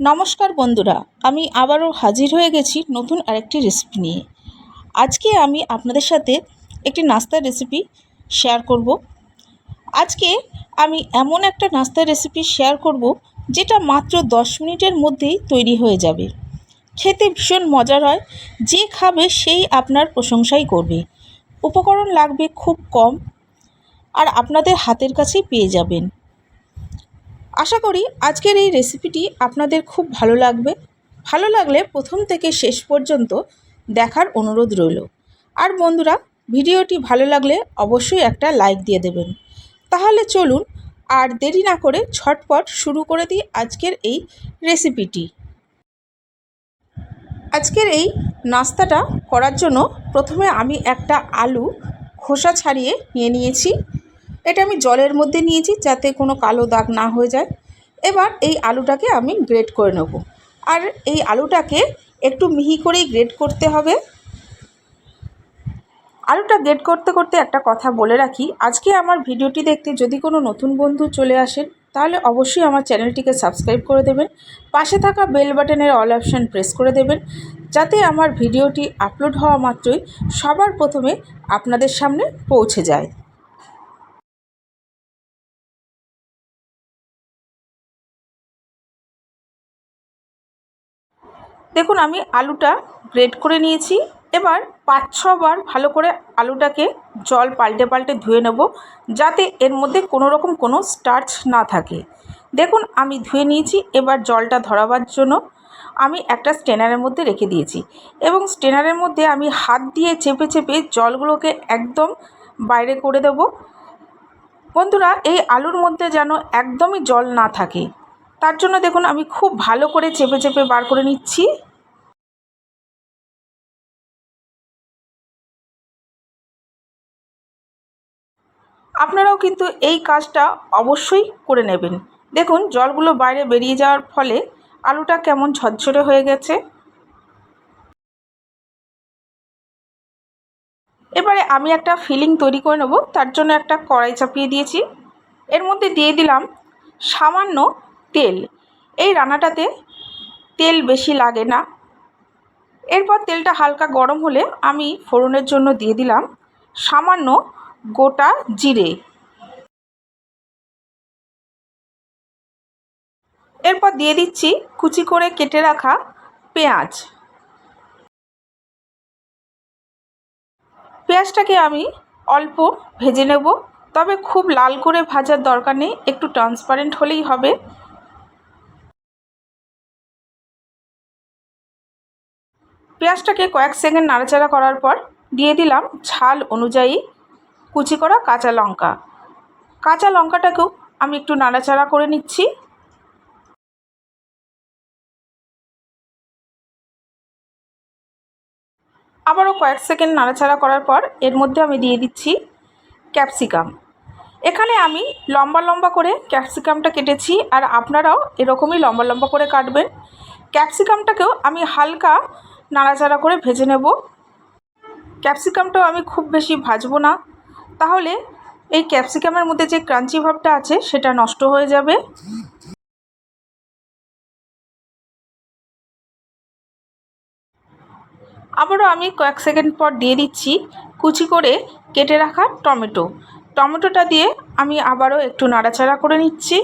নমস্কার বন্ধুরা, আমি আবারও হাজির হয়ে গেছি নতুন আরেকটি রেসিপি নিয়ে। আজকে আমি আপনাদের সাথে একটি নাস্তার রেসিপি শেয়ার করব। আজকে আমি এমন একটা নাস্তার রেসিপি শেয়ার করব, যেটা মাত্র দশ মিনিটের মধ্যেই তৈরি হয়ে যাবে। খেতে ভীষণ মজার হয়, যে খাবে সেই আপনার প্রশংসাই করবে। উপকরণ লাগবে খুব কম, আর আপনাদের হাতের কাছেই পেয়ে যাবেন। আশা করি আজকের এই রেসিপিটি আপনাদের খুব ভালো লাগবে। ভালো লাগলে প্রথম থেকে শেষ পর্যন্ত দেখার অনুরোধ রইল। আর বন্ধুরা, ভিডিওটি ভালো লাগলে অবশ্যই একটা লাইক দিয়ে দেবেন। তাহলে চলুন আর দেরি না করে ছটপট শুরু করে দিই আজকের এই রেসিপিটি আজকের এই নাস্তাটা করার জন্য প্রথমে আমি একটা আলু খোসা ছাড়িয়ে নিয়ে নিয়েছি। এটা আমি জলের মধ্যে নিয়েছি যাতে কোনো কালো দাগ না হয়ে যায়। এবার এই আলুটাকে আমি গ্রেট করে নেব। আর এই আলুটাকে একটু মিহি করেই গ্রেট করতে হবে। আলুটা গ্রেট করতে করতে একটা কথা বলে রাখি, আজকে আমার ভিডিওটি দেখতে যদি কোনো নতুন বন্ধু চলে আসেন, তাহলে অবশ্যই আমার চ্যানেলটিকে সাবস্ক্রাইব করে দেবেন, পাশে থাকা বেল বাটনের অল অপশান প্রেস করে দেবেন, যাতে আমার ভিডিওটি আপলোড হওয়া মাত্রই সবার প্রথমে আপনাদের সামনে পৌঁছে যায়। দেখুন, আমি আলুটা গ্রেট করে নিয়েছি। এবার পাঁচ ছবার ভালো করে আলুটাকে জল পাল্টে পাল্টে ধুয়ে নেব, যাতে এর মধ্যে কোনো রকম কোনো স্টার্চ না থাকে। দেখুন, আমি ধুয়ে নিয়েছি, এবার জলটা ধরাবার জন্য আমি একটা স্টেনারের মধ্যে রেখে দিয়েছি এবং স্টেনারের মধ্যে আমি হাত দিয়ে চেপে চেপে জলগুলোকে একদম বাইরে করে দেব। বন্ধুরা, এই আলুর মধ্যে যেন একদমই জল না থাকে, তার জন্য দেখুন, আমি খুব ভালো করে চেপে চেপে বার করে নিচ্ছি। আপনারাও কিন্তু এই কাজটা অবশ্যই করে নেবেন। দেখুন, জলগুলো বাইরে বেরিয়ে যাওয়ার ফলে আলুটা কেমন ঝরঝরে হয়ে গেছে। এবারে আমি একটা ফিলিং তৈরি করে নেব, তার জন্য একটা কড়াই চাপিয়ে দিয়েছি। এর মধ্যে দিয়ে দিলাম সামান্য তেল। এই রান্নাটাতে তেল বেশি লাগে না। এরপর তেলটা হালকা গরম হলে আমি ফোড়নের জন্য দিয়ে দিলাম সামান্য গোটা জিরে। এরপর দিয়ে দিচ্ছি কুচি করে কেটে রাখা পেঁয়াজ। পেঁয়াজটাকে আমি অল্প ভেজে নেব, তবে খুব লাল করে ভাজার দরকার নেই, একটু ট্রান্সপারেন্ট হলেই হবে। পেঁয়াজটাকে কয়েক সেকেন্ড নাড়াচাড়া করার পর দিয়ে দিলাম ঝাল অনুযায়ী কুচি করা কাঁচা লঙ্কা। কাঁচা লঙ্কাটাকেও আমি একটু নাড়াচাড়া করে নিচ্ছি। আবারও কয়েক সেকেন্ড নাড়াচাড়া করার পর এর মধ্যে আমি দিয়ে দিচ্ছি ক্যাপসিকাম। এখানে আমি লম্বা লম্বা করে ক্যাপসিকামটা কেটেছি আর আপনারাও এরকমই লম্বা লম্বা করে কাটবেন। ক্যাপসিকামটাকেও আমি হালকা নাড়াচাড়া করে ভেজে নেব। ক্যাপসিকামটাও আমি খুব বেশি ভাজবো না। তাহলে এই ক্যাপসিকামের মধ্যে যে ক্রাঞ্চি ভাবটা আছে, সেটা নষ্ট হয়ে যাবে। আবারও আমি কয়েক সেকেন্ড পর দিয়ে দিচ্ছি, কুচি করে কেটে রাখা টমেটো। টমেটোটা দিয়ে আমি আবারও একটু নাড়াচাড়া করে নিচ্ছি।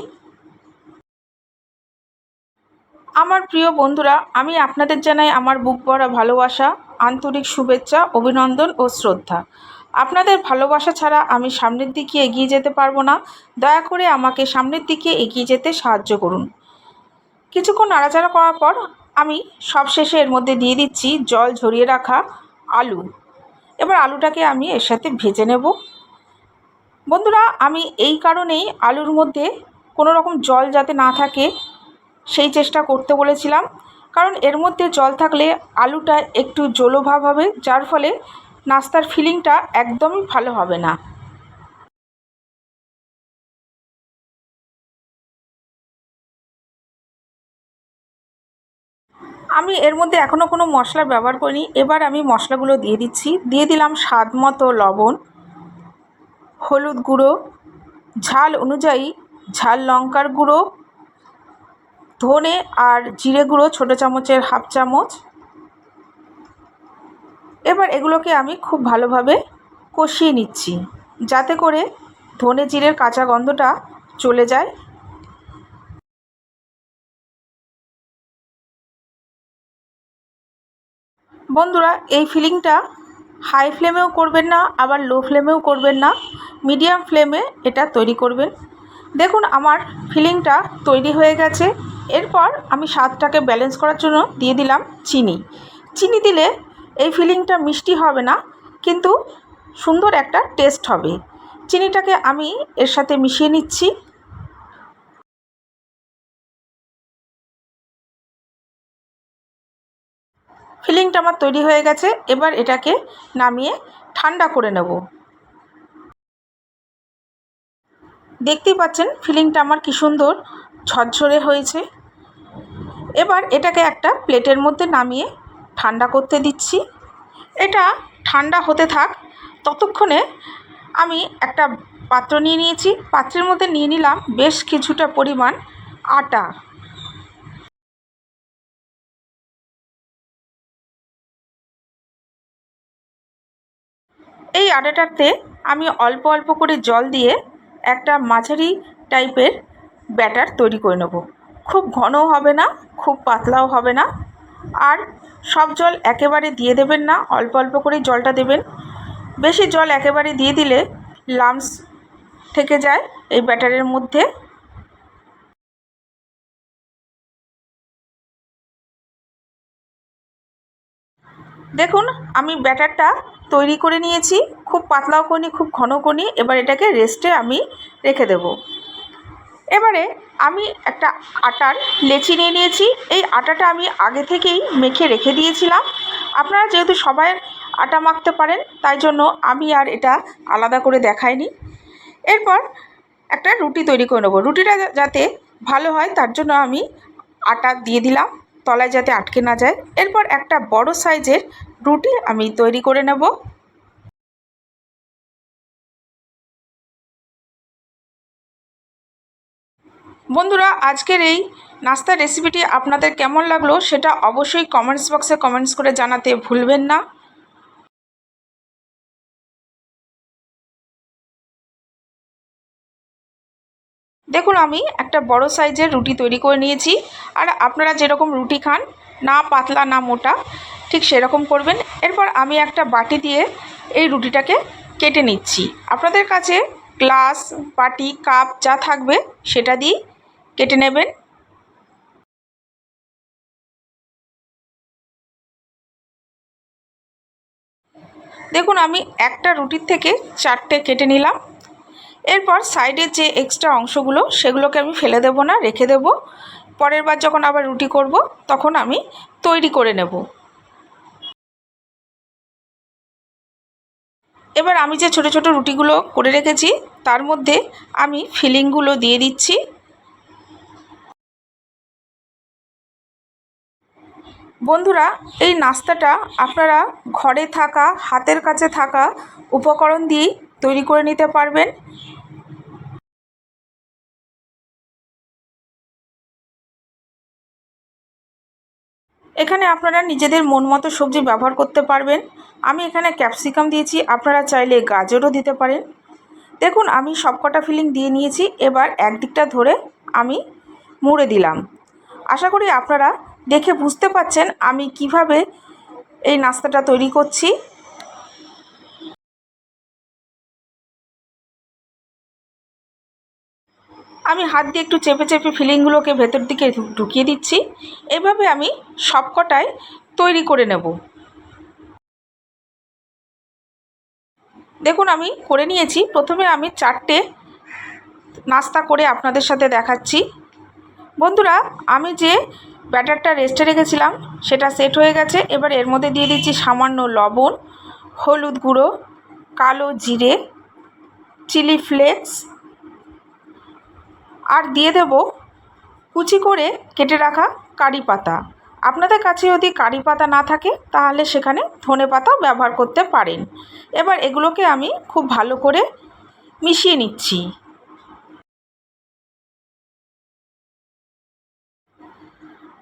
আমার প্রিয় বন্ধুরা, আমি আপনাদের জানাই আমার বুক ভরা ভালোবাসা, আন্তরিক শুভেচ্ছা, অভিনন্দন ও শ্রদ্ধা। আপনাদের ভালোবাসা ছাড়া আমি সামনের দিকে এগিয়ে যেতে পারব না। দয়া করে আমাকে সামনের দিকে এগিয়ে যেতে সাহায্য করুন। কিছুক্ষণ নাড়াচাড়া করার পর আমি সবশেষে এর মধ্যে দিয়ে দিচ্ছি জল ঝরিয়ে রাখা আলু। এবার আলুটাকে আমি এর সাথে ভেজে নেব। বন্ধুরা, আমি এই কারণেই আলুর মধ্যে কোনো রকম জল যাতে না থাকে, সেই চেষ্টা করতে বলেছিলাম। কারণ এর মধ্যে জল থাকলে আলুটা একটু জলোভাব হবে, যার ফলে নাস্তার ফিলিংটা একদমই ভালো হবে না। আমি এর মধ্যে এখনও কোনো মশলা ব্যবহার করিনি। এবার আমি মশলাগুলো দিয়ে দিচ্ছি। দিয়ে দিলাম স্বাদ মতো লবণ, হলুদ গুঁড়ো, ঝাল অনুযায়ী ঝাল লঙ্কার গুঁড়ো, ধনে আর জিরে গুঁড়ো, ছোটো চামচের হাফ চামচ এবার এগুলোকে আমি খুব ভালোভাবে কষিয়ে নিচ্ছি। যাতে করে ধনে জিরের কাঁচা গন্ধটা চলে যায়। বন্ধুরা, এই ফিলিংটা হাই ফ্লেমেও করবেন না, আবার লো ফ্লেমেও করবেন না, মিডিয়াম ফ্লেমে এটা তৈরি করবেন। দেখুন, আমার ফিলিংটা তৈরি হয়ে গেছে। এরপর আমি স্বাদটাকে ব্যালেন্স করার জন্য দিয়ে দিলাম চিনি। চিনি দিলে এই ফিলিংটা মিষ্টি হবে না, কিন্তু সুন্দর একটা টেস্ট হবে। চিনিটাকে আমি এর সাথে মিশিয়ে নিচ্ছি। ফিলিংটা আমার তৈরি হয়ে গেছে, এবার এটাকে নামিয়ে ঠান্ডা করে নেব। দেখতেই পাচ্ছেন ফিলিংটা আমার কি সুন্দর ঝরঝরে হয়েছে। এবার এটাকে একটা প্লেটের মধ্যে নামিয়ে ঠান্ডা করতে দিচ্ছি। এটা ঠান্ডা হতে থাক, ততক্ষণে আমি একটা পাত্র নিয়ে নিয়েছি। পাত্রের মধ্যে নিয়ে নিলাম বেশ কিছুটা পরিমাণ আটা। এই আটাটাতে আমি অল্প অল্প করে জল দিয়ে একটা মাঝারি টাইপের ব্যাটার তৈরি করে নেব। খুব ঘনও হবে না, খুব পাতলাও হবে না। আর সব জল একেবারে দিয়ে দেবেন না, অল্প অল্প করে জলটা দেবেন। বেশি জল একেবারে দিয়ে দিলে লামস থেকে যায় এই ব্যাটারের মধ্যে। দেখুন, আমি ব্যাটারটা তৈরি করে নিয়েছি, খুব পাতলাও করি খুব ঘন করি এবার এটাকে রেস্টে আমি রেখে দেব। এবারে আমি একটা আটার লেচি নিয়ে নিয়েছি। এই আটাটা আমি আগে থেকেই মেখে রেখে দিয়েছিলাম। আপনারা যেহেতু সবাই আটা মাখতে পারেন, তাই জন্য আমি আর এটা আলাদা করে দেখাইনি। এরপর একটা রুটি তৈরি করে নেব। রুটিটা যাতে ভালো হয়, তার জন্য আমি আটা দিয়ে দিলাম, তলায় যাতে আটকে না যায়। এরপর একটা বড় সাইজের রুটি আমি তৈরি করে নেব। বন্ধুরা, আজকের এই নাস্তার রেসিপিটি আপনাদের কেমন লাগল সেটা অবশ্যই কমেন্টস বক্সে কমেন্টস করে জানাতে ভুলবেন না। দেখুন, আমি একটা বড় সাইজের রুটি তৈরি করে নিয়েছি। আর আপনারা যেরকম রুটি খান, না পাতলা, না মোটা, ঠিক সেরকম করবেন। এরপর আমি একটা বাটি দিয়ে এই রুটিটাকে কেটে নিচ্ছি। আপনাদের কাছে গ্লাস, বাটি, কাপ যা থাকবে সেটা দিয়ে কেটে নেবেন। দেখুন, আমি একটা রুটির থেকে চারটে কেটে নিলাম। এরপর সাইডের যে এক্সট্রা অংশগুলো, সেগুলোকে আমি ফেলে দেবো না, রেখে দেবো। পরের বার যখন আবার রুটি করব, তখন আমি তৈরি করে নেব। এবার আমি যে ছোট ছোট রুটিগুলো করে রেখেছি, তার মধ্যে আমি ফিলিংগুলো দিয়ে দিচ্ছি। বন্ধুরা, এই নাস্তাটা আপনারা ঘরে থাকা, হাতের কাছে থাকা উপকরণ দিয়েই তৈরি করে নিতে পারবেন। এখানে আপনারা নিজেদের মন মতো সবজি ব্যবহার করতে পারবেন। আমি এখানে ক্যাপসিকাম দিয়েছি, আপনারা চাইলে গাজরও দিতে পারেন। দেখুন, আমি সবকটা ফিলিং দিয়ে নিয়েছি, এবার একদিকটা ধরে আমি মুড়ে দিলাম। আশা করি আপনারা দেখে বুঝতে পাচ্ছেন আমি কীভাবে এই নাস্তাটা তৈরি করছি। আমি হাত দিয়ে একটু চেপে চেপে ফিলিংগুলোকে ভেতর দিকে ঢুকিয়ে দিচ্ছি। এভাবে আমি সবকটাই তৈরি করে নেব। দেখুন, আমি করে নিয়েছি। প্রথমে আমি চারটে নাস্তা করে আপনাদের সাথে দেখাচ্ছি। বন্ধুরা, আমি যে ব্যাটারটা রেস্টে রেখেছিলাম, সেটা সেট হয়ে গেছে। এবার এর মধ্যে দিয়ে দিচ্ছি সামান্য লবণ, হলুদ গুঁড়ো, কালো জিরে, চিলি ফ্লেক্স, আর দিয়ে দেব কুচি করে কেটে রাখা কারি পাতা। আপনাদের কাছে যদি কারি পাতা না থাকে, তাহলে সেখানে ধনে পাতাও ব্যবহার করতে পারেন। এবার এগুলোকে আমি খুব ভালো করে মিশিয়ে নিচ্ছি।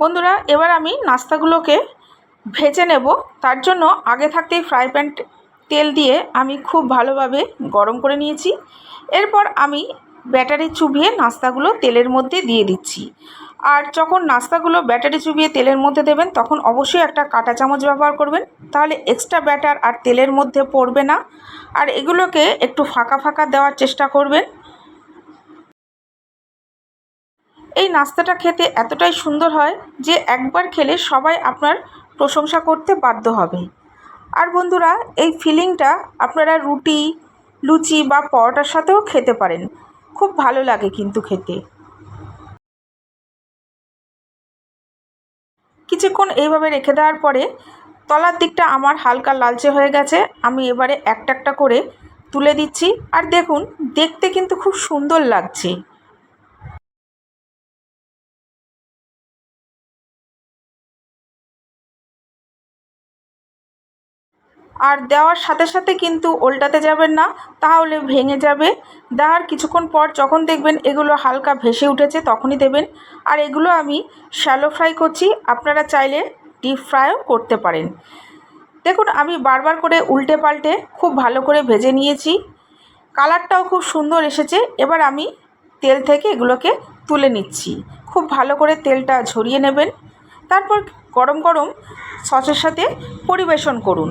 বন্ধুরা, এবার আমি নাস্তাগুলোকে ভেজে নেব। তার জন্য আগে থাকতেই ফ্রাই প্যান তেল দিয়ে আমি খুব ভালোভাবে গরম করে নিয়েছি। এরপর আমি ব্যাটারি চুবিয়ে নাস্তাগুলো তেলের মধ্যে দিয়ে দিচ্ছি। আর যখন নাস্তাগুলো ব্যাটারি চুবিয়ে তেলের মধ্যে দেবেন, তখন অবশ্যই একটা কাঁটা চামচ ব্যবহার করবেন। তাহলে এক্সট্রা ব্যাটার আর তেলের মধ্যে পড়বে না। আর এগুলোকে একটু ফাঁকা ফাঁকা দেওয়ার চেষ্টা করবেন। এই নাস্তাটা খেতে এতটাই সুন্দর হয় যে একবার খেলে সবাই আপনার প্রশংসা করতে বাধ্য হবে। আর বন্ধুরা, এই ফিলিংটা আপনারা রুটি, লুচি বা পরোটার সাথেও খেতে পারেন। খুব ভালো লাগে কিন্তু খেতে। কিছুক্ষণ এইভাবে রেখে দেওয়ার পরে তলার দিকটা আমার হালকা লালচে হয়ে গেছে। আমি এবারে একটা একটা করে তুলে দিচ্ছি। আর দেখুন, দেখতে কিন্তু খুব সুন্দর লাগছে। আর দেওয়ার সাথে সাথে কিন্তু ওল্টাতে যাবেন না, তাহলে ভেঙে যাবে। দেওয়ার কিছুক্ষণ পর যখন দেখবেন এগুলো হালকা ভেসে উঠেছে, তখনই দেবেন। আর এগুলো আমি শ্যালো ফ্রাই করছি, আপনারা চাইলে ডিপ ফ্রাইও করতে পারেন। দেখুন, আমি বারবার করে উল্টে পাল্টে খুব ভালো করে ভেজে নিয়েছি। কালারটাও খুব সুন্দর এসেছে। এবার আমি তেল থেকে এগুলোকে তুলে নিচ্ছি। খুব ভালো করে তেলটা ঝরিয়ে নেবেন। তারপর গরম গরম সসের সাথে পরিবেশন করুন।